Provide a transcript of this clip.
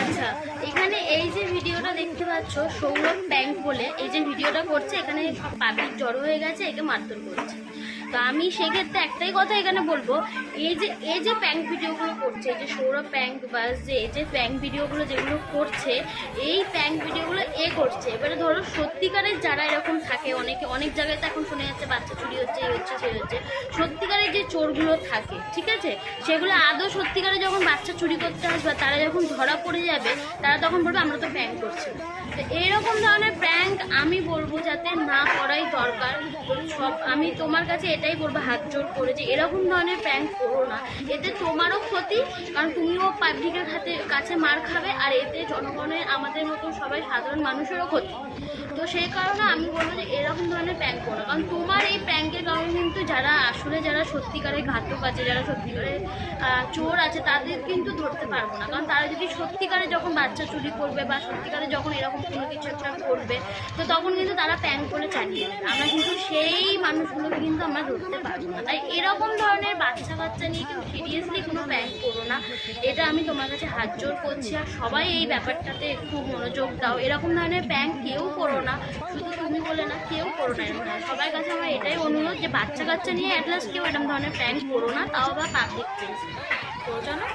আচ্ছা এখানে এই যে ভিডিওটা দেখতে পাচ্ছ, সৌরভ ব্যাংক বলে, এই যে ভিডিওটা করছে, এখানে পাবলিক জড়ো হয়ে গেছে, একে মারধর করছে। তো আমি সেক্ষেত্রে একটাই কথা এখানে বলব, এই যে এই যে প্যাঙ্ক ভিডিওগুলো করছে, এই যে সৌরভ প্যাঙ্ক বা যে, এই যে প্যাঙ্ক ভিডিওগুলো যেগুলো করছে, এই প্যাঙ্ক ভিডিওগুলো এ করছে। এবারে ধরো সত্যিকারের যারা এরকম থাকে, অনেকে, অনেক জায়গায় তো এখন শুনে যাচ্ছে বাচ্চা চুরি হচ্ছে, এই হচ্ছে, সেই হচ্ছে। সত্যিকারের যে চোরগুলো থাকে, ঠিক আছে? সেগুলো আদৌ সত্যিকারে যখন বাচ্চা চুরি করতে আসবে তারা যখন ধরা পড়ে যাবে, তারা তখন বলবে, আমরা তো প্র্যাঙ্ক করছি। তো এইরকম ধরনের প্র্যাঙ্ক আমি বলব যাতে না করাই দরকার। সব, আমি তোমার কাছে এটাই বলব, হাত জোর করে যে এরকম ধরনের প্যাঙ্ক করো না এতে তোমারও ক্ষতি, কারণ তুমিও পাবলিকের হাতে, কাছে মার খাবে, আর এতে জনগণের, আমাদের মতো সবাই সাধারণ মানুষেরও ক্ষতি তো সেই কারণে আমি বলব যে এরকম ধরনের প্যাঙ্ক করো। কারণ তোমার এই প্যাঙ্কের কারণে আসলে যারা সত্যিকারের ঘাতক আছে, যারা সত্যিকারের চোর আছে, তাদের কিন্তু ধরতে পারব না। কারণ তারা যদি সত্যিকারে যখন বাচ্চা চুরি করবে বা সত্যিকারে যখন এরকম কোনো কিছু একটা করবে, তো তখন কিন্তু তারা প্র্যাঙ্ক করে চালিয়ে দেবে আমরা কিন্তু সেই মানুষগুলোকে কিন্তু আমরা ধরতে পারব না। তাই এরকম ধরনের বাচ্চা কাচ্চা নিয়ে কেউ সিরিয়াসলি কোনো প্র্যাঙ্ক করো না। এটা আমি তোমার কাছে হাত জোর করছি। আর সবাই এই ব্যাপারটাতে একটু মনোযোগ দাও। এরকম ধরনের প্র্যাঙ্ক কেউ করো না। শুধু বলে না, কেউ করো না সবার কাছে আমার এটাই অনুরোধ যে বাচ্চা কাচ্চা নিয়ে অ্যাটলাস্ট কেউ এরকম ধরনের প্র্যাঙ্ক করো না, তাও বা পাবলিক প্লেস করো না